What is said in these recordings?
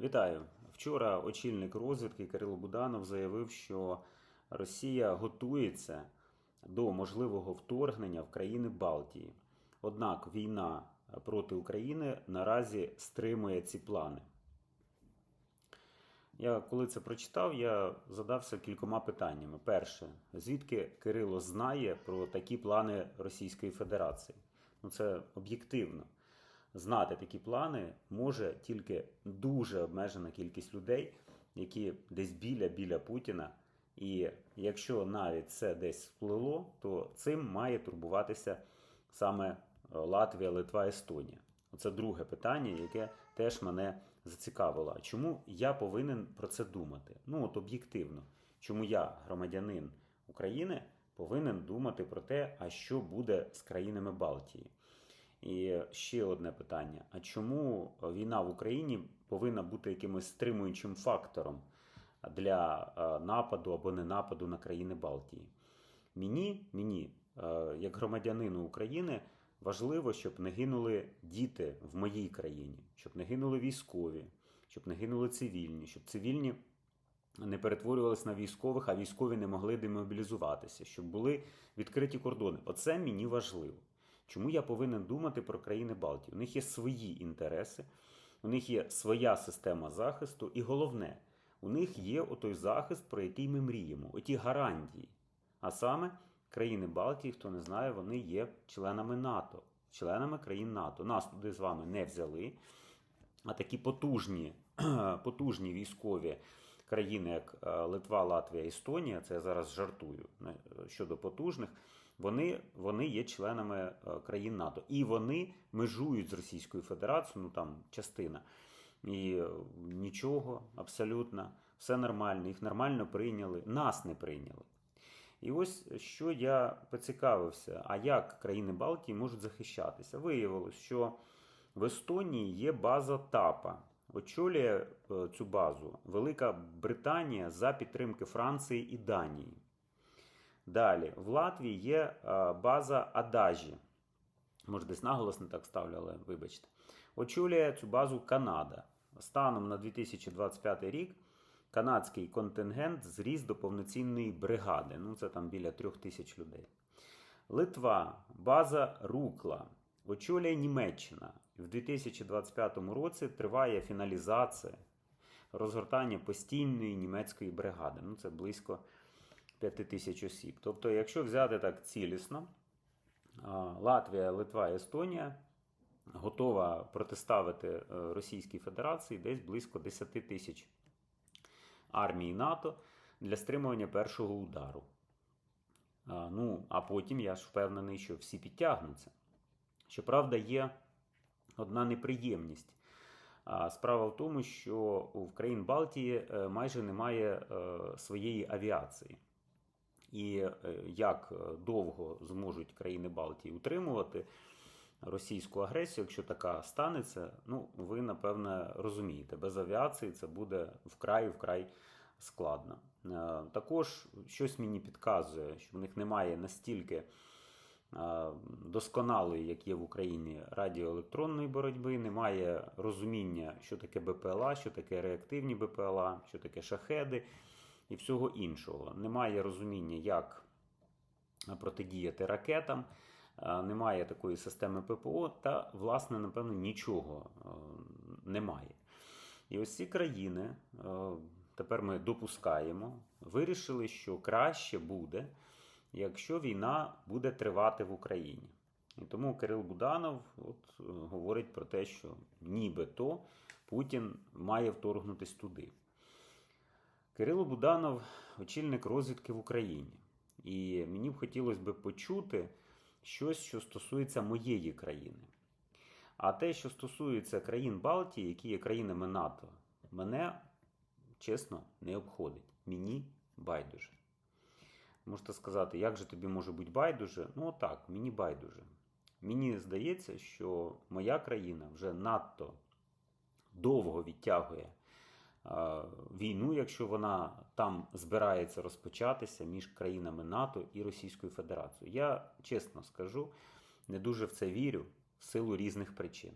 Вітаю. Вчора очільник розвідки Кирило Буданов заявив, що Росія готується до можливого вторгнення в країни Балтії. Однак війна проти України наразі стримує ці плани. Я коли це прочитав, я задався кількома питаннями. Перше, звідки Кирило знає про такі плани Російської Федерації? Ну, це об'єктивно. Знати такі плани може тільки дуже обмежена кількість людей, які десь біля біля Путіна. І якщо навіть це десь вплило, то цим має турбуватися саме е, Латвія, Литва, Естонія. Оце друге питання, яке теж мене зацікавило. Чому я повинен про це думати? Ну от об'єктивно, чому я, громадянин України, повинен думати про те, а що буде з країнами Балтії? І ще одне питання: а чому війна в Україні повинна бути якимось стримуючим фактором для е, нападу або не нападу на країни Балтії? Мені, мені, е, як громадянину України, важливо, щоб не гинули діти в моїй країні, щоб не гинули військові, щоб не гинули цивільні, щоб цивільні не перетворювалися на військових, а військові не могли демобілізуватися, щоб були відкриті кордони. Оце мені важливо. Чому я повинен думати про країни Балтії? У них є свої інтереси, у них є своя система захисту, і головне, у них є отой захист, про який ми мріємо, оті гарантії. А саме країни Балтії, хто не знає, вони є членами НАТО, членами країн НАТО. Нас туди з вами не взяли. А такі потужні, потужні військові країни, як е, Литва, Латвія, Естонія, це я зараз жартую щодо потужних, вони, вони є членами е, країн НАТО. І вони межують з Російською Федерацією, ну там частина. І е, нічого, абсолютно, все нормально, їх нормально прийняли, нас не прийняли. І ось що я поцікавився, а як країни Балтії можуть захищатися? Виявилось, що в Естонії є база ТАПа. Очолює е, цю базу Велика Британія за підтримки Франції і Данії. Далі, в Латвії є е, база Адажі. Може, десь наголос не так ставлю, але вибачте. Очолює цю базу Канада. Станом на 2025 рік канадський контингент зріс до повноцінної бригади. Ну, це там біля трьох тисяч людей. Литва, база Рукла, очолює Німеччина. В 2025 році триває фіналізація розгортання постійної німецької бригади. Ну, це близько 5 тисяч осіб. Тобто, якщо взяти так цілісно, Латвія, Литва, Естонія готова протиставити е, Російській Федерації десь близько 10 тисяч армії НАТО для стримування першого удару. Ну, а потім я ж впевнений, що всі підтягнуться. Щоправда, є одна неприємність. Справа в тому, що в країн Балтії е, майже немає е, своєї авіації. І е, як довго зможуть країни Балтії утримувати російську агресію, якщо така станеться, ну ви напевне розумієте, без авіації це буде вкрай вкрай складно. Також щось мені підказує, що в них немає настільки досконалої, як є в Україні, радіоелектронної боротьби, немає розуміння, що таке БПЛА, що таке реактивні БПЛА, що таке шахеди і всього іншого. Немає розуміння, як протидіяти ракетам, немає такої системи ППО, та, власне, напевно, нічого немає. І ось ці країни, тепер ми допускаємо, вирішили, що краще буде якщо війна буде тривати в Україні. І тому Кирил Буданов от, е, говорить про те, що нібито Путін має вторгнутись туди. Кирило Буданов очільник розвідки в Україні. І мені б хотілося б почути щось, що стосується моєї країни. А те, що стосується країн Балтії, які є країнами НАТО, мене чесно не обходить. Мені байдуже. Можете сказати, як же тобі може бути байдуже? Ну так, мені байдуже. Мені здається, що моя країна вже надто довго відтягує війну, якщо вона там збирається розпочатися між країнами НАТО і Російською Федерацією. Я чесно скажу, не дуже в це вірю в силу різних причин.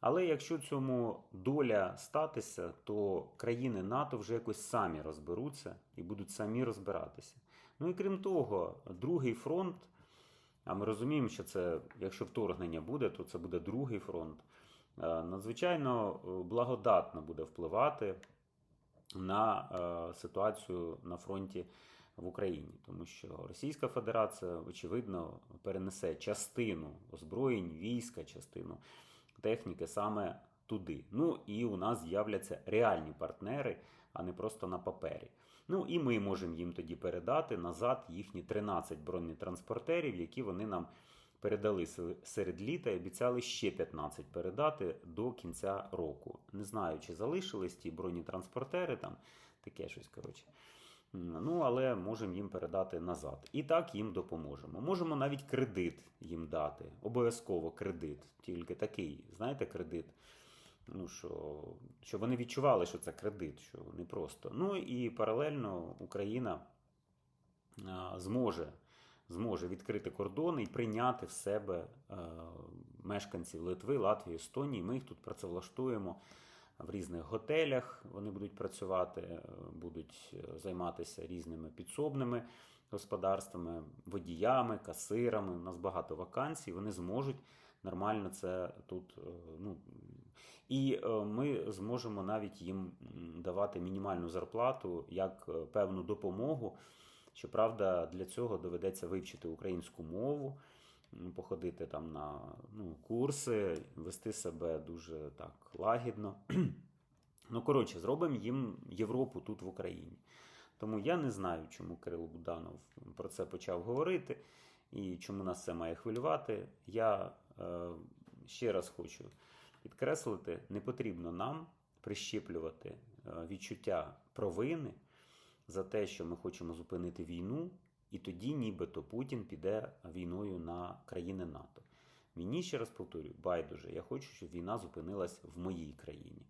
Але якщо цьому доля статися, то країни НАТО вже якось самі розберуться і будуть самі розбиратися. Ну і крім того, другий фронт, а ми розуміємо, що це, якщо вторгнення буде, то це буде другий фронт, е, надзвичайно е, благодатно буде впливати на е, ситуацію на фронті в Україні, тому що Російська Федерація, очевидно, перенесе частину озброєнь, війська, частину техніки саме туди. Ну і у нас з'являться реальні партнери, а не просто на папері. Ну і ми можемо їм тоді передати назад їхні 13 бронетранспортерів, які вони нам передали серед літа і обіцяли ще 15 передати до кінця року. Не знаю, чи залишились ті бронетранспортери там, таке щось коротше. Ну, але можемо їм передати назад. І так їм допоможемо. Можемо навіть кредит їм дати. Обов'язково кредит. Тільки такий, знаєте, кредит. Ну, що, що вони відчували, що це кредит, що не просто. Ну і паралельно Україна зможе, зможе відкрити кордони і прийняти в себе е, мешканців Литви, Латвії, Естонії. Ми їх тут працевлаштуємо в різних готелях. Вони будуть працювати, е, будуть е, займатися різними підсобними господарствами, водіями, касирами. У нас багато вакансій. Вони зможуть нормально це тут. Ну, і ми зможемо навіть їм давати мінімальну зарплату як певну допомогу. Щоправда, для цього доведеться вивчити українську мову, походити там на ну, курси, вести себе дуже так лагідно. Ну, коротше, зробимо їм Європу тут в Україні. Тому я не знаю, чому Кирило Буданов про це почав говорити і чому нас це має хвилювати. Я е, ще раз хочу підкреслити, не потрібно нам прищеплювати е, відчуття провини за те, що ми хочемо зупинити війну, і тоді нібито Путін піде війною на країни НАТО. Мені ще раз повторюю, байдуже, я хочу, щоб війна зупинилась в моїй країні.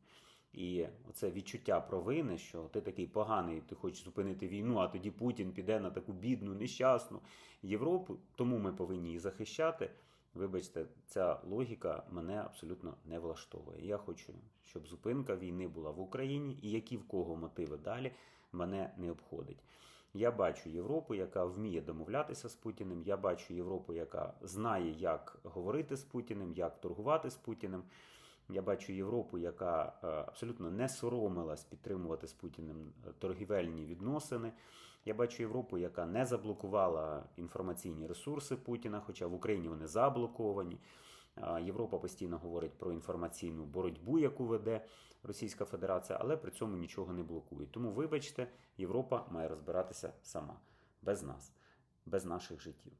І оце відчуття провини, що ти такий поганий, ти хочеш зупинити війну, а тоді Путін піде на таку бідну, нещасну Європу, тому ми повинні її захищати. Вибачте, ця логіка мене абсолютно не влаштовує. Я хочу, щоб зупинка війни була в Україні, і які в кого мотиви далі мене не обходить. Я бачу Європу, яка вміє домовлятися з Путіним. Я бачу Європу, яка знає, як говорити з Путіним, як торгувати з Путіним. Я бачу Європу, яка е, абсолютно не соромилась підтримувати з Путіним е, торгівельні відносини. Я бачу Європу, яка не заблокувала інформаційні ресурси Путіна, хоча в Україні вони заблоковані. Європа постійно говорить про інформаційну боротьбу, яку веде Російська Федерація, але при цьому нічого не блокує. Тому, вибачте, Європа має розбиратися сама, без нас, без наших життів.